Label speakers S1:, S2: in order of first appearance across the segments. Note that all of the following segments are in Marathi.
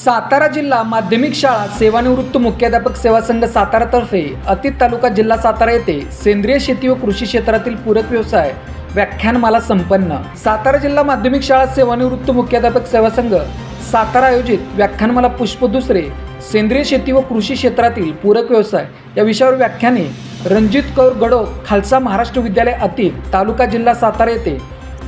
S1: सातारा जिल्हा माध्यमिक शाळा सेवानिवृत्त मुख्याध्यापक सेवा संघ सातारातर्फे अतीत तालुका जिल्हा सातारा येथे सेंद्रिय शेती व कृषी क्षेत्रातील पूरक व्यवसाय व्याख्यानमाला संपन्न. सातारा जिल्हा माध्यमिक शाळा सेवानिवृत्त मुख्याध्यापक सेवा संघ सातारा आयोजित व्याख्यानमाला पुष्प दुसरे सेंद्रिय शेती व कृषी क्षेत्रातील पूरक व्यवसाय. या विषयावर व्याख्याने रणजित कौर गडो खालसा महाराष्ट्र विद्यालय अतीत तालुका जिल्हा सातारा येथे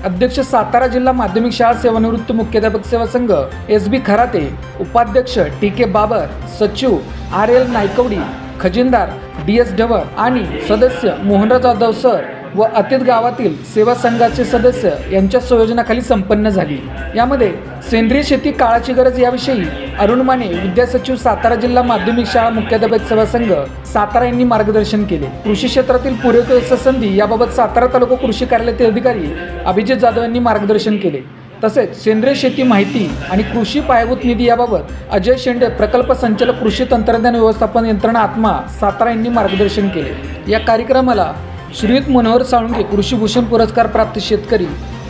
S1: अध्यक्ष सातारा जिल्हा माध्यमिक शाळा सेवानिवृत्त मुख्याध्यापक सेवा संघ एस बी खराते उपाध्यक्ष टी के बाबर सचिव आर एल नायकवडी खजिनदार डी एस ढवळ आणि सदस्य मोहनराज जाधव सर. व अतीत गावातील सेवा संघाचे सदस्य यांच्या संयोजनाखाली संपन्न झाली. यामध्ये सेंद्रिय शेती काळाची गरज याविषयी अरुण माने विद्यासचिव सातारा जिल्हा माध्यमिक शाळा मुख्याध्यापक सेवा संघ सातारा यांनी मार्गदर्शन केले. कृषी क्षेत्रातील पूरक संधी याबाबत सातारा तालुका कृषी कार्यालयाचे अधिकारी अभिजित जाधव यांनी मार्गदर्शन केले. तसेच सेंद्रिय शेती माहिती आणि कृषी पायाभूत निधी याबाबत अजय शेंडे प्रकल्प संचालक कृषी तंत्रज्ञान व्यवस्थापन यंत्रणा आत्मा सातारा यांनी मार्गदर्शन केले. या कार्यक्रमाला श्रीयुत मनोहर साळुंके कृषीभूषण पुरस्कार प्राप्त शेतकरी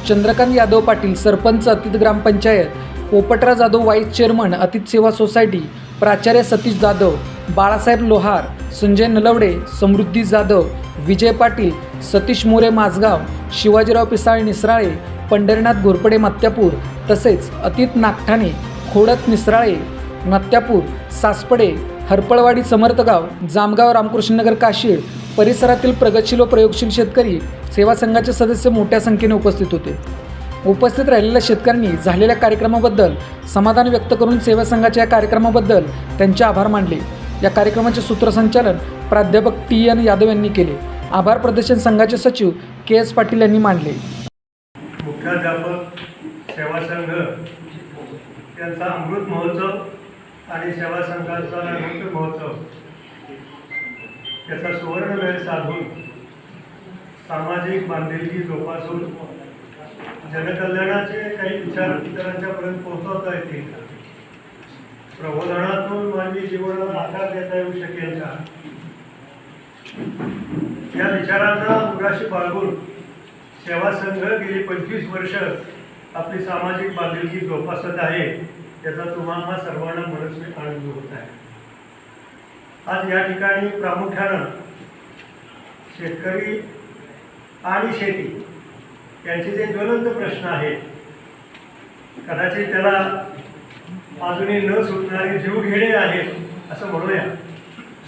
S1: चंद्रकांत यादव पाटील सरपंच अतिथ ग्रामपंचायत पोपटराव जाधव वाईस चेअरमन अतिथ सेवा सोसायटी प्राचार्य सतीश जाधव बाळासाहेब लोहार संजय नलवडे समृद्धी जाधव विजय पाटील सतीश मोरे माझगाव शिवाजीराव पिसाळ निसराळे पंढरीनाथ घोरपडे मत्यापूर तसेच अतिथ नागठाणे खोडत निसराळे मत्यापूर सासपडे हरपळवाडी समर्थगाव जामगाव रामकृष्णनगर काशीड परिसरातील प्रगतशील व प्रयोगशील शेतकरी सेवा संघाचे सदस्य मोठ्या संख्येने उपस्थित होते. उपस्थित राहिलेल्या शेतकऱ्यांनी झालेल्या कार्यक्रमाबद्दल समाधान व्यक्त करून सेवा संघाच्या या कार्यक्रमाबद्दल त्यांचे आभार मानले. या कार्यक्रमाचे सूत्रसंचालन प्राध्यापक टी एन यादव यांनी केले. आभार प्रदर्शन संघाचे सचिव के एस पाटील यांनी मांडले
S2: मुख्याध्यापक सेवा संघ त्यांचा अमृत महोत्सव आणि सेवा संघाचा नृत्य महोत्सव. त्याचा सुवर्ण वेळ साधून सामाजिक बांधिलकी जोपासून जनकल्याणाचे काही विचार इतरांच्यापर्यंत पोहोचवता येतील प्रबोधनातून मानवी जीवनाला आकार देता येऊ शकेल का? या विचारांना उराशी बाळगून सेवा संघ गेली पंचवीस वर्ष आपली सामाजिक बांधिलकी जोपासत आहे. त्याचा तुम्हाला सर्वांना मनस्वी आनंद होत आहे. आज या ठिकाणी प्रामुख्यानं शेतकरी आणि शेती यांचे जे ज्वलंत प्रश्न आहेत कदाचित त्याला अजूनही न सुटणारे जीवघेणे आहेत असं म्हणूया.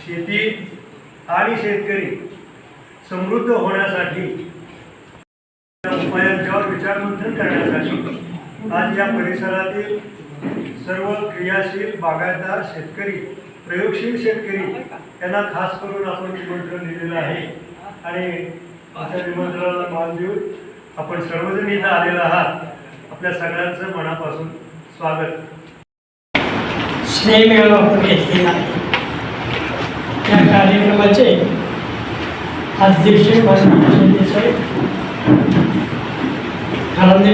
S2: शेती आणि शेतकरी समृद्ध होण्यासाठी उपायांच्यावर विचारमंथन करण्यासाठी आज या परिसरातील सर्व क्रियाशील बागायतदार शेतकरी प्रयोगशील शेतकरी यांना खास करून आपण निमंत्रण दिलेलं आहे. आणि अशा निमंत्रणाला मान देऊन आपण सर्वजण इथं आलेलो आहात. आपल्या सगळ्यांचं मनापासून स्वागत.
S3: स्नेहमेळावा आपण घेतलेला आहे. त्या कार्यक्रमाचे अध्यक्ष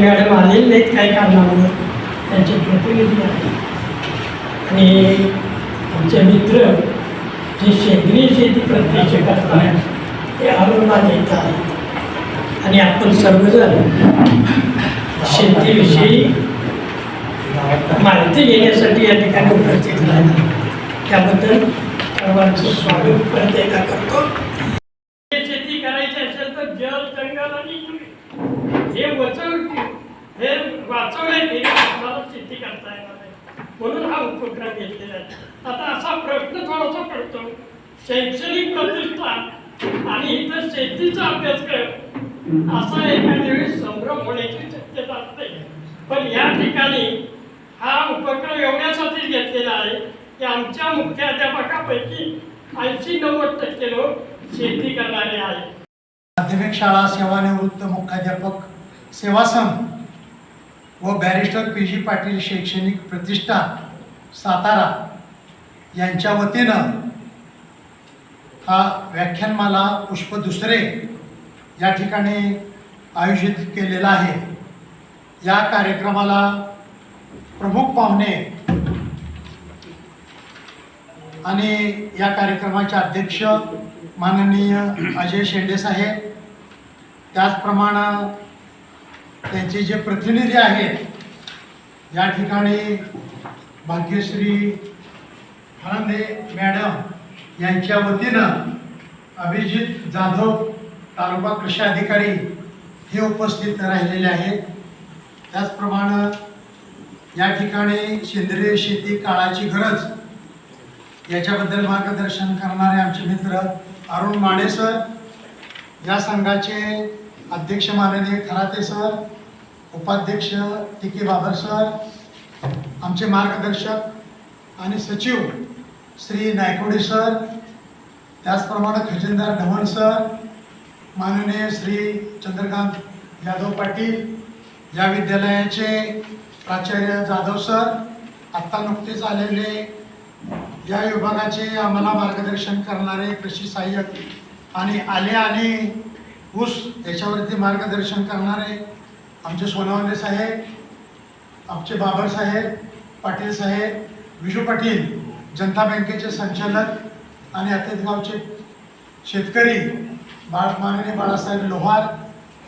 S3: मॅडम आलेले नाहीत काही कारणामुळे. त्यांचे प्रतिनिधी आहेत आणि आमचे मित्र जे सेंद्रिय शेती प्रत्येक करतात ते अरुणात येत आहेत. आणि आपण सर्वजण शेतीविषयी माहिती घेण्यासाठी या ठिकाणी उपस्थित राहिला त्याबद्दल सर्वांचं स्वागत परत एकदा करतो शेती करायची असेल तर जल जंगल आणि हे वचन हे वाचवणे केले शेती करता येणार नाही म्हणून हा उपक्रम घेतलेला आहे. आता असा प्रश्न थोडासा पडतो. शैक्षणिक प्रतिष्ठान आणि इतर शेतीचा अभ्यासक्रम असा एखाद्या वेळी संभ्रम होण्याची शक्यता असते. पण या ठिकाणी हा उपक्रम एवढ्यासाठी घेतलेला आहे की आमच्या मुख्याध्यापकापैकी ऐंशी नव्वद टक्के लोक शेती करणारे आहेत.
S4: माध्यमिक शाळा सेवानिवृत्त मुख्याध्यापक सेवा व बॅरिस्टर पी जी पाटील शैक्षणिक प्रतिष्ठान सातारा यांच्या वतीनं हा व्याख्यानमाला पुष्प दुसरे या ठिकाणी आयोजित केलेला आहे. या कार्यक्रमाला प्रमुख पाहुणे आणि या कार्यक्रमाचे अध्यक्ष माननीय अजय शेंडे साहेब. त्याचप्रमाणे त्यांचे जे प्रतिनिधी आहेत या ठिकाणी भाग्यश्री फरांदे मॅडम यांच्या वतीनं अभिजित जाधव तालुका कृषी अधिकारी हे उपस्थित राहिलेले आहेत. त्याचप्रमाणे या ठिकाणी सेंद्रिय शेती काळाची गरज याच्याबद्दल मार्गदर्शन करणारे आमचे मित्र अरुण माने सर या संघाचे अध्यक्ष माननीय खराते सर उपाध्यक्ष टिके बाबर सर आमचे मार्गदर्शक आणि सचिव श्री नायकोडे सर त्याचप्रमाणे खजिनदार ढवण सर माननीय श्री चंद्रकांत यादव पाटील या विद्यालयाचे प्राचार्य जाधव सर आत्ता नुकतेच आलेले या विभागाचे आम्हाला मार्गदर्शन करणारे कृषी सहाय्यक आणि आले आणि ऊस याच्यावरती मार्गदर्शन करणारे आमचे सोनवणे साहेब आमचे बाबर साहेब पाटील साहेब विजू पाटील जनता बँकेचे संचालक आणि गावचे शेतकरी बाळ माननीय बाळासाहेब लोहार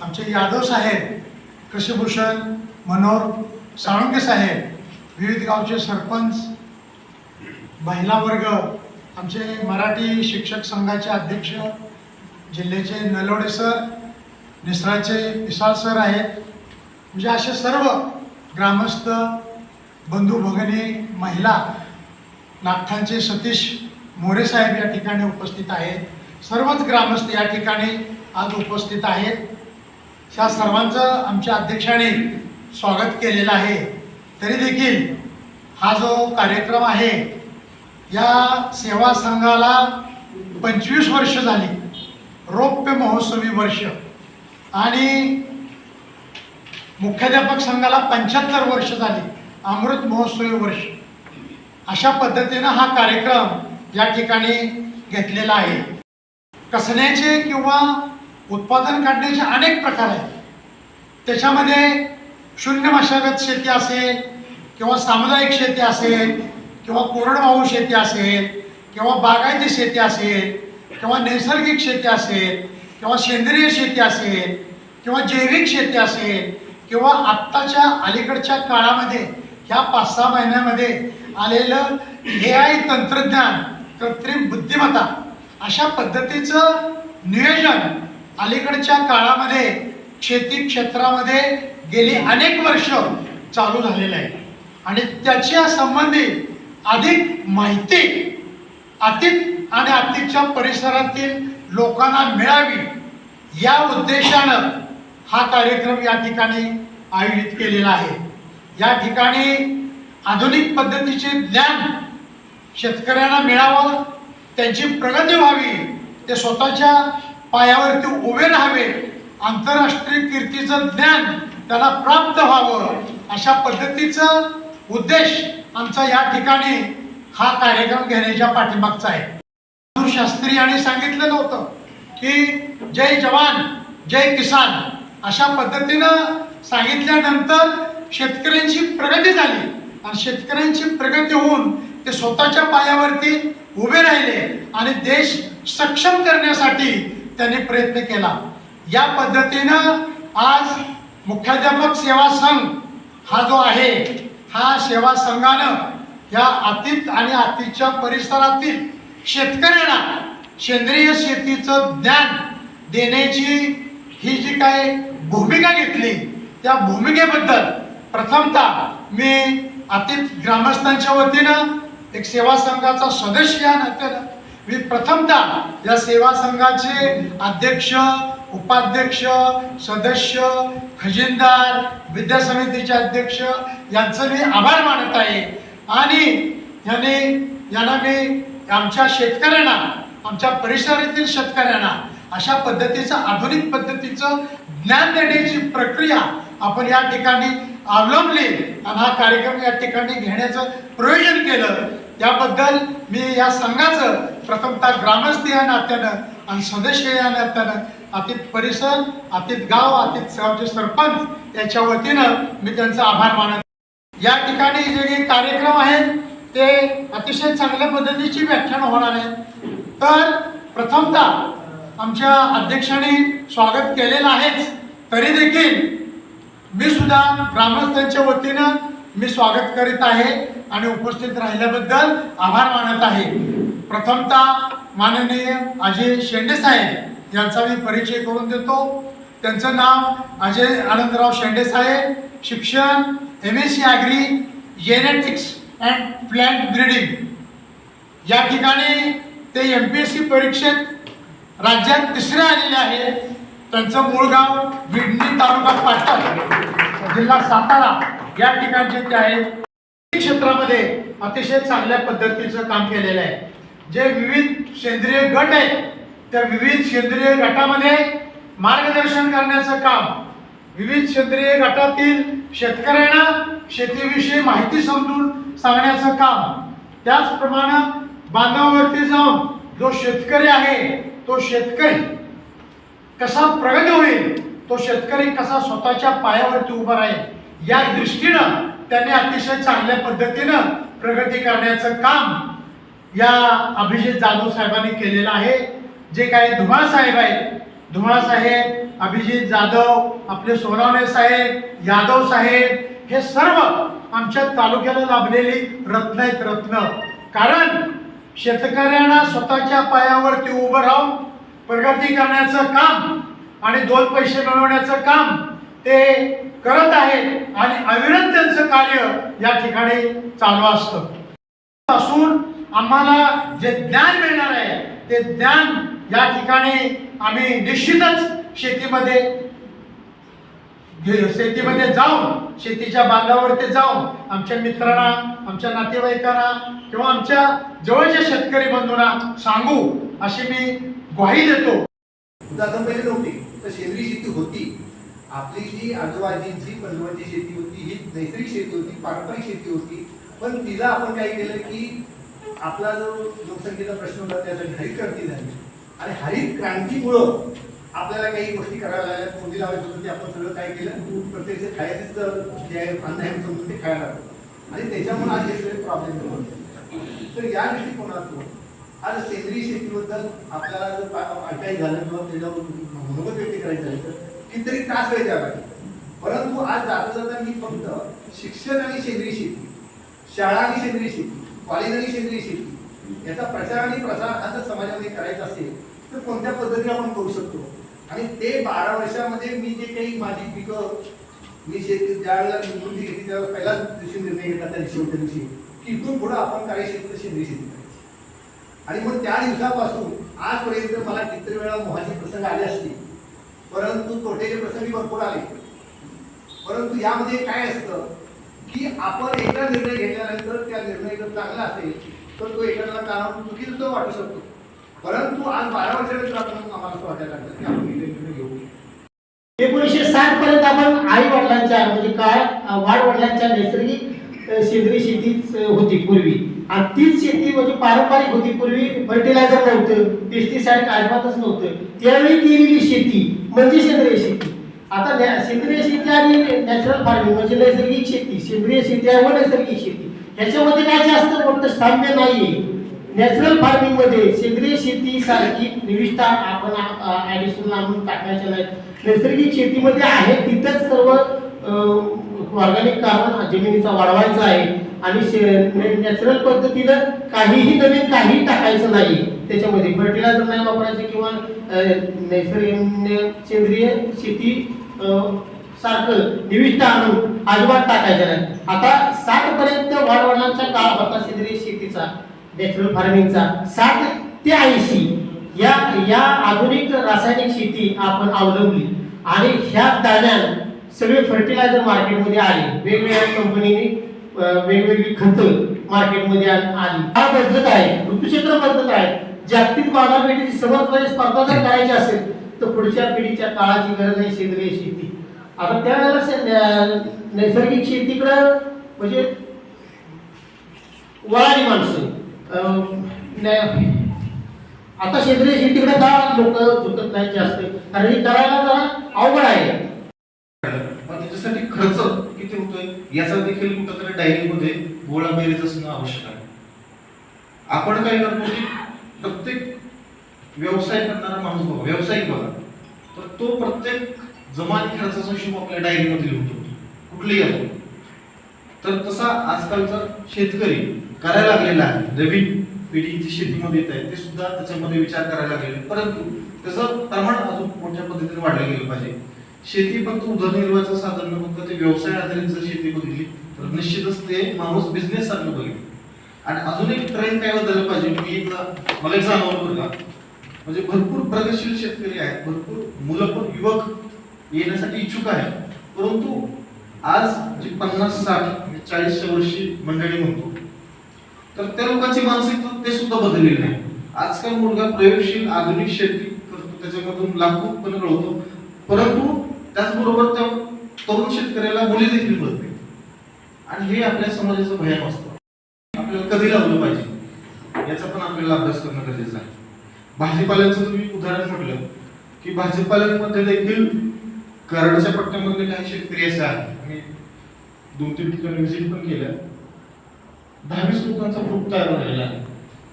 S4: आमचे यादव साहेब कृषीभूषण मनोहर साळुंके साहेब विविध गावचे सरपंच महिला वर्ग आमचे मराठी शिक्षक संघाचे अध्यक्ष जिल्ह्याचे नलवडे सर निसराचे पिसाळ सर आहेत. म्हणजे असे सर्व ग्रामस्थ बंधू भगिनी महिला नागठांचे सतीश मोरे साहेब या ठिकाणी उपस्थित आहेत. सर्वच ग्रामस्थ या ठिकाणी आज उपस्थित आहेत. त्या सर्वांचं आमच्या अध्यक्षाने स्वागत केलेलं आहे. तरी देखील हा जो कार्यक्रम आहे या सेवा संघाला पंचवीस वर्ष झाली. रौप्य महोत्सवी वर्ष. आणि मुख्याध्यापक संघाला पंच्याहत्तर वर्ष झाली. अमृत महोत्सवी वर्ष. अशा पद्धतीनं हा कार्यक्रम या ठिकाणी घेतलेला आहे. कसण्याचे किंवा उत्पादन काढण्याचे अनेक प्रकार आहेत. त्याच्यामध्ये शून्य मशागत शेती असेल किंवा सामुदायिक शेती असेल किंवा कोरडवाहू शेती असेल किंवा बागायती शेती असेल किंवा नैसर्गिक शेती असेल किंवा सेंद्रिय शेती असेल किंवा जैविक शेती असेल किंवा आत्ताच्या अलीकडच्या काळामध्ये ह्या पाच सहा महिन्यामध्ये आलेलं ए आय तंत्रज्ञान कृत्रिम बुद्धिमत्ता अशा पद्धतीचं नियोजन अलीकडच्या काळामध्ये शेती क्षेत्रामध्ये गेली अनेक वर्ष चालू झालेलं आहे. आणि त्याच्या संबंधित अधिक माहिती अतीत आणि अतीतच्या परिसरातील लोकांना मिळावी या उद्देशानं हा कार्यक्रम या ठिकाणी आयोजित केलेला आहे. या ठिकाणी आधुनिक पद्धतीचे ज्ञान शेतकऱ्यांना मिळावं त्यांची प्रगती व्हावी ते स्वतःच्या पायावरती उभे राहावे आंतरराष्ट्रीय कीर्तीचं ज्ञान त्याला प्राप्त व्हावं अशा पद्धतीचं उद्देश आमचा या ठिकाणी हा कार्यक्रम घेण्याच्या पाठीमागचा आहे. शास्त्री यांनी सांगितलेलं होतं की जय जवान जय किसान. अशा पद्धतीनं सांगितल्यानंतर शेतकऱ्यांची प्रगती झाली. आणि शेतकऱ्यांची प्रगती होऊन ते स्वतःच्या पायावरती उभे राहिले आणि देश सक्षम करण्यासाठी त्यांनी प्रयत्न केला. या पद्धतीनं आज मुख्याध्यापक सेवा संघ हा जो आहे हा सेवा संघानं या अतीत आणि अतीतच्या परिसरातील शेतकऱ्यांना सेंद्रिय शेतीचं ज्ञान देण्याची ही जी काय भूमिका घेतली त्या भूमिकेबद्दल प्रथमतः मी अतीत ग्रामस्थांच्या वतीनं एक सेवा संघाचा सदस्य या नात्यानं मी प्रथमतः या सेवा संघाचे अध्यक्ष उपाध्यक्ष सदस्य खजिनदार विद्या समितीचे अध्यक्ष यांचं मी आभार मानत आहे. आणि याने यांना मी आमच्या शेतकऱ्यांना आमच्या परिसरातील शेतकऱ्यांना अशा पद्धतीचं आधुनिक पद्धतीचं ज्ञान देण्याची प्रक्रिया आपण या ठिकाणी अवलंबली आणि हा कार्यक्रम या ठिकाणी घेण्याचं प्रयोजन केलं. त्याबद्दल मी या संघाचं प्रथमतः ग्रामस्थ या नात्यानं आणि सदस्य या नात्यानं अतित परिसर अतित गाव अतित गावचे सरपंच याच्या वतीनं मी त्यांचा आभार मानत. या ठिकाणी जे काही कार्यक्रम आहेत ते अतिशय चांगल्या पद्धतीची व्याख्यान होणार आहे तर प्रथमतः आमच्या अध्यक्षांनी स्वागत केलेलं आहेच. तरी देखील मी सुद्धा ग्रामस्थांच्या वतीनं मी स्वागत करीत आहे आणि उपस्थित राहिल्याबद्दल आभार मानत आहे. प्रथमतः माननीय अजय शेंडे साहेब यांचा मी परिचय करून देतो. त्यांचं नाव अजय आनंदराव शेंडे साहेब शिक्षण M S C agri genetics and plant breeding या ठिकाणी ते एम पी एस सी परीक्षेत राज्यात तिसरे आलेले आहे. त्यांचं मूळ गाव विडणी तालुका पाटण जिल्हा सातारा. या ठिकाणचे ते आहेत क्षेत्रामध्ये अतिशय चांगल्या पद्धतीचं काम केलेलं आहे. जे विविध सेंद्रिय गट आहेत त्या विविध सेंद्रिय गटामध्ये मार्गदर्शन करण्याचं काम विविध सेंद्रिय गटातील शेतकऱ्यांना शेतीविषयी माहिती समजून सांगण्याचं काम. त्याचप्रमाणे बांधावरती जाऊन जो शेतकरी आहे तो शेतकरी कसा प्रगत होईल तो शेतकरी कसा स्वतःच्या पायावरती उभा राहील या दृष्टीनं त्यांनी अतिशय चांगल्या पद्धतीनं प्रगती करण्याचं काम या अभिजित जाधव साहेबांनी केलेलं आहे. जे काही धुमाळ साहेब आहेत धुळा साहेब अभिजित जाधव आपले सोनावणे साहेब यादव साहेब हे सर्व आमच्या तालुक्याला लाभलेली रत्न आहेत रत्न. कारण शेतकऱ्यांना स्वतःच्या पायावरती उभं राहून प्रगती करण्याचं काम आणि दोन पैसे मिळवण्याचं काम ते करत आहेत आणि अविरत त्यांचं कार्य या ठिकाणी चालू असतं. असून आम्हाला जे ज्ञान मिळणार आहे ते ज्ञान या ठिकाणी आम्ही निश्चितच शेतीमध्ये शेतीमध्ये जाऊन शेतीच्या बांधावरती जाऊन आमच्या मित्रांना आमच्या नातेवाईकांना किंवा आमच्या जवळच्या शेतकरी बंधूंना सांगू अशी मी ग्वाही देतो.
S5: पहिले नव्हती तर सेंद्रिय शेती होती. आपली जी आजोबाजींची पंजोबांची शेती होती ही नैसर्गिक शेती होती पारंपरिक शेती होती. पण तिला आपण काय केलं की आपला जो लोकसंख्येचा प्रश्न होता त्यासाठी हरित क्रांती झाली. आणि हरित क्रांतीमुळं आपल्याला काही गोष्टी कराव्या लागल्या. कोणती लावायची होती ते आपण सगळं काय केलं? प्रत्येक खायचं तर जे आहे अन्न आहे समजून ते खायला लागलं. आणि त्याच्यामुळे आज हे सगळे प्रॉब्लेम निर्माण तर या दृष्टिकोनातून आज सेंद्रिय शेतीबद्दल आपल्याला जर पा- झालं किंवा त्याच्यावर मनोगत व्यक्त करायचं झालं तर कितीतरी त्रास व्हायचा लागेल. परंतु आज जाता जाता मी फक्त शिक्षण आणि सेंद्रिय शेती शाळा आणि सेंद्रिय शेती कॉलेज आणि सेंद्रिय शेती याचा प्रचार आणि प्रसार आता समाजामध्ये करायचा असेल तर कोणत्या पद्धतीने आपण करू शकतो? आणि ते बारा वर्षामध्ये मी जे काही माझी पिकं मी शेती ज्या वेळेला निवृत्ती घेतली त्यावेळेला पहिलाच दिवशी निर्णय घेतला त्या शेवटच्या दिवशी. की इथून पुढे आपण काय शेती सेंद्रिय शेती करायची. आणि मग त्या दिवसापासून आजपर्यंत मला किती वेळा मोहाचे प्रसंग आले असतील. परंतु तोटेचे प्रसंग भरपूर आले. परंतु यामध्ये काय असतं की आपण एकदा निर्णय घेतल्यानंतर त्या निर्णय जर चांगला असेल तर तो एखाद्याला कानावर चुकीचं वाटू शकतो. परंतु आज बारा वर्षानंतर आपण आम्हाला असं वाटायला लागलं की आपण निर्णय घेऊ.
S6: एकोणीसशे साठ पर्यंत आपण आई वडिलांच्या म्हणजे काय वाढ वडिलांच्या नैसर्गिक सेंद्रिय शेतीच होती पूर्वी. आणि तीच शेती म्हणजे पारंपरिक होती पूर्वी. फर्टिलायझर नव्हतं पेस्टिसाइड अजिबातच नव्हतं. त्यावेळी केलेली शेती म्हणजे सेंद्रिय शेती. आता नॅ- सेंद्रिय शेती आणि नॅचरल फार्मिंग म्हणजे नैसर्गिक शेती. सेंद्रिय शेती आहे व नैसर्गिक शेती. ह्याच्यामध्ये काय जास्त फक्त साम्य नाहीये. नॅचरल फार्मिंगमध्ये सेंद्रिय शेती सारखी निविष्ठा आपण ऍडिशनल आणून टाकायच्या नाहीत. नैसर्गिक शेतीमध्ये आहे तिथंच सर्व ऑर्गॅनिक कार्बन जमिनीचा वाढवायचा आहे. आणि नॅचरल पद्धतीनं काहीही नवीन काही टाकायचं नाही. त्याच्यामध्ये फर्टिलायझर नाही वापरायचं किंवा नैसर्गिक सेंद्रिय शेती सारखं निविष्ठा आणून अजिबात टाकायचं नाही. आता साठ पर्यंत वाढवण्याचा काळ होता सेंद्रिय शेतीचा. नॅचरल फार्मिंगचा साठ ते ऐंशी या या आधुनिक रासायनिक शेती आपण अवलंबली. आणि ह्या दाण्यात सगळे फर्टिलायझर मार्केटमध्ये आले. वेगवेगळ्या कंपनीने वेगवेगळी खतं मार्केटमध्ये आ- आली. हा बदलत आहे. ऋतुक्षेत्र बदलत आहे. जागतिक बाजारपेठेची समर्थपणे स्पर्धा जर करायची असेल तर पुढच्या पिढीच्या काळाची गरज आहे सेंद्रिय शेती. आता त्यावेळेला नैसर्गिक शेतीकडं म्हणजे वळाली माणसं. आता सेंद्रिय शेतीकडे का लोक झुकत नाहीत जास्त. कारण हे करायला जरा अवघड आहे.
S7: पण त्याच्यासाठी खर्च किती होतोय याचा देखील कुठंतरी डायरीमध्ये गोळा बेरीज असणं आवश्यक आहे. आपण काय करतो की प्रत्येक व्यवसाय करणारा माणूस बघा व्यावसायिक बघा. तर तो प्रत्येक जमान खर्चाचा हिशोब आपल्या डायरीमध्ये लिहितो कुठलेही असो. तर तसा आजकालचा शेतकरी करायला लागलेला आहे. नवीन पिढी जी शेतीमध्ये येत आहे ते सुद्धा त्याच्यामध्ये विचार करायला लागलेले परंतु त्याचं प्रमाण अजून मोठ्या पद्धतीने वाढलं गेलं पाहिजे. शेती फक्त उदरनिर्वाहाचं साधन न फक्त ते व्यवसाय आधारित जर शेती बघितली तर निश्चितच ते माणूस बिझनेस सारखं बघेल. आणि अजून एक ट्रेंड काय बदलला पाहिजे मी एक मला एक जाणवलं बघा का. म्हणजे भरपूर प्रगतशील शेतकरी आहेत भरपूर मुलं पण युवक येण्यासाठी इच्छुक आहे परंतु आज जी पन्नास साठ चाळीसच्या वर्षी मंडळी म्हणतो तर त्या लोकांची मानसिकता ते सुद्धा बदलली नाही. आजकाल मुलगा प्रयोगशील आधुनिक शेती करतो त्याच्यामधून लाखो उत्पन्न मिळवतो परंतु त्याचबरोबर त्या तरुण शेतकऱ्याला मुली देखील मिळते आणि हे आपल्या समाजाचं भयान असतं. आपल्याला कधी लावलं पाहिजे? याचा पण आपल्याला अभ्यास करणं गरजेचं आहे. भाजीपाल्याचं तुम्ही उदाहरण म्हटलं की भाजीपाल्यांमध्ये देखील कराडच्या पट्ट्यामधले काही शेतकरी असे आहेत. मी दोन तीन ठिकाणी व्हिजिट पण केलं. दहावीस लोकांचा ग्रुप तयार झालेला आहे.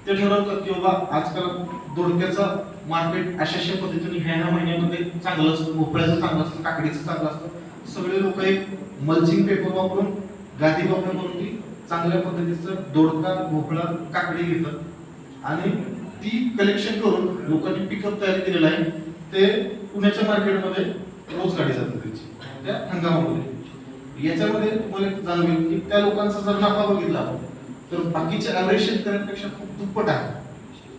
S7: ते ठरवतात की बाबा आजकाल दोडक्याचं मार्केट अशा अशा पद्धतीने ह्या ह्या महिन्यामध्ये चांगलं असतं भोपळ्याचं चांगलं असतं काकडीचं चांगलं असतं. सगळे लोक एक मल्चिंग पेपर वापरून गादी वापरून ती चांगल्या पद्धतीचं दोडका भोपळा काकडी घेतात. आणि ती कलेक्शन करून लोकांनी पिकअप तयार केलेलं आहे. ते पुण्याच्या मार्केटमध्ये रोज गाडी जाते त्याची त्या हंगामामध्ये. याच्यामध्ये तुम्हाला एक जाणवेल की त्या लोकांचा जर नफा बघितला आपण, तर बाकीच्या ॲव्हरेज शेतकऱ्यांपेक्षा खूप दुप्पट आहे.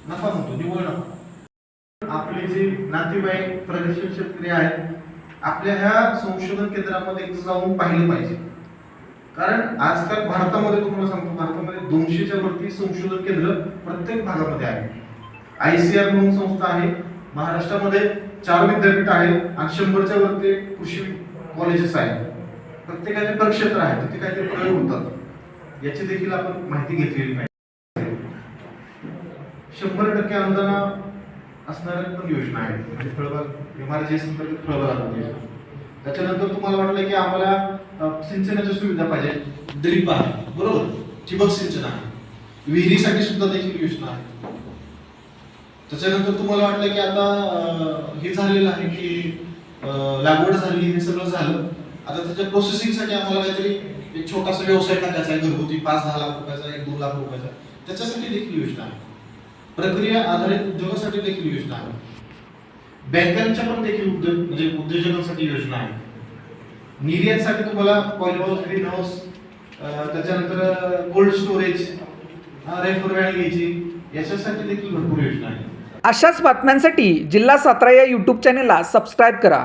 S7: नफा म्हणतो निव्वळ नफा. आपले जे नातेवाईक प्रगतशील शेतकरी आहेत आपल्या ह्या संशोधन केंद्रामध्ये जाऊन पाहिलं पाहिजे. कारण आजकाल भारतामध्ये तुम्हाला सांगतो भारतामध्ये दोनशेच्या वरती संशोधन केंद्र प्रत्येक भागामध्ये आहे. आय सी आर म्हणून संस्था आहे महाराष्ट्रामध्ये चार विद्यापीठ आहेत आणि शंभरच्या वरती कृषी कॉलेजेस आहेत. प्रत्येकाचे प्रक्षेत्र आहे तिथे काहीतरी प्रयोग होतात. याची देखील आपण माहिती घेतलेली पाहिजे. शंभर टक्के अनुदान असणाऱ्या पण योजना आहेत. म्हणजे फळबाग एमआरजीएस अंतर्गत फळबाग योजना त्याच्यानंतर तुम्हाला वाटलं की आम्हाला सिंचनाच्या सुविधा पाहिजे. ड्रीप आहे. बरोबर? ठिबक सिंचन आहे. विहिरीसाठी सुद्धा देखील योजना आहे. त्याच्यानंतर तुम्हाला वाटलं की आता हे झालेलं आहे की लागवड झाली हे सगळं झालं. आता त्याच्या प्रोसेसिंगसाठी आम्हाला काहीतरी एक छोटासा व्यवसाय टाकायचा आहे घरगुती पाच दहा लाख रुपयाचा एक दोन लाख रुपयाचा. त्याच्यासाठी देखील योजना आहे. प्रक्रिया आधारित उद्योगासाठी देखील योजना आहे. बँकांच्या पण देखील उद्योग म्हणजे उद्योजकांसाठी योजना आहे. निर्यातसाठी तुम्हाला पॉलिहाऊस ग्रीन हाऊस त्याच्यानंतर कोल्ड स्टोरेज रेफर व्हॅन घ्यायची याच्यासाठी देखील भरपूर योजना आहे
S1: अशाच बातम्यांसाठी जिल्हा सातारा या यूट्यूब चॅनेलला सबस्क्राईब करा.